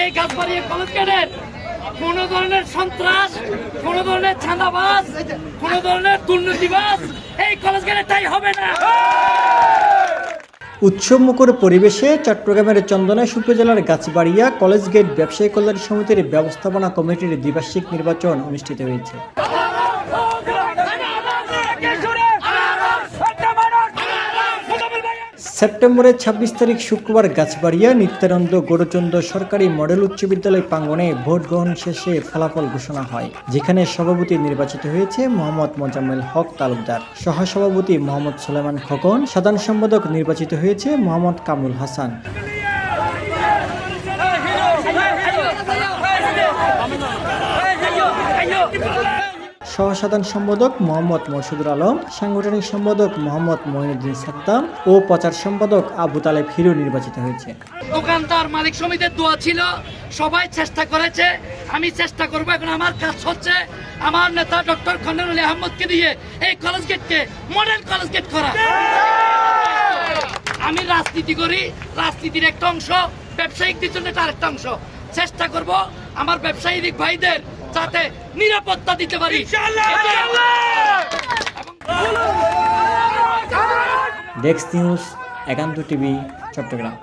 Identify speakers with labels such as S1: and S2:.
S1: এই গাছবাড়িয়া কলেজ গেটের কোন ধরনের সন্ত্রাস, কোন ধরনের ছাঁদাবাস কোন ধরনের দুর্নীতিবাস এই কলেজ গেটে তাই হবে না।
S2: উৎসবমুখর পরিবেশে চট্টগ্রামের চন্দনাইশ উপজেলার গাছবাড়িয়া কলেজ গেট ব্যবসায়ী কল্যাণ সমিতির ব্যবস্থাপনা কমিটির দ্বিবার্ষিক নির্বাচন অনুষ্ঠিত হয়েছে। সেপ্টেম্বরের ছাব্বিশ তারিখ শুক্রবার গাছবাড়িয়া নিত্যানন্দ গৌরচন্দ্র সরকারি মডেল উচ্চ বিদ্যালয় প্রাঙ্গণে ভোট গ্রহণ শেষে ফলাফল ঘোষণা হয় যেখানে সভাপতি নির্বাচিত হয়েছে মোহাম্মদ মোজাম্মেল হক তালুকদার সহসভাপতি মোহাম্মদ সুলেমান খোকন সাধারণ সম্পাদক নির্বাচিত হয়েছে মোহাম্মদ কামরুল হাসান সহসাধারণ সম্পাদক মোহাম্মদ মসুদুর আলম, সাংগঠনিক সম্পাদক মোহাম্মদ মঈনুদ্দিন সাদ্দাম ও প্রচার সম্পাদক আবু তালেব হিরো নির্বাচিত হয়েছে।
S1: দোকানদার মালিক সমিতির দোয়া ছিল, সবাই চেষ্টা করেছে, আমি চেষ্টা করব, এখন আমার কাজ হচ্ছে, আমার নেতা ডক্টর খন্দন আলী আহমদকে দিয়ে এই কলেজ গেটকে মডেল কলেজ গেট করা। আমি রাজনীতি করি, রাজনীতির একটা অংশ, ব্যবসায়িকদের জন্য এটা আরেকটা অংশ। চেষ্টা করব, আমার ব্যবসায়িক ভাইদের যাতে নিরাপত্তা দিতে পারি।
S2: Desk news Ekanto TV Chittagong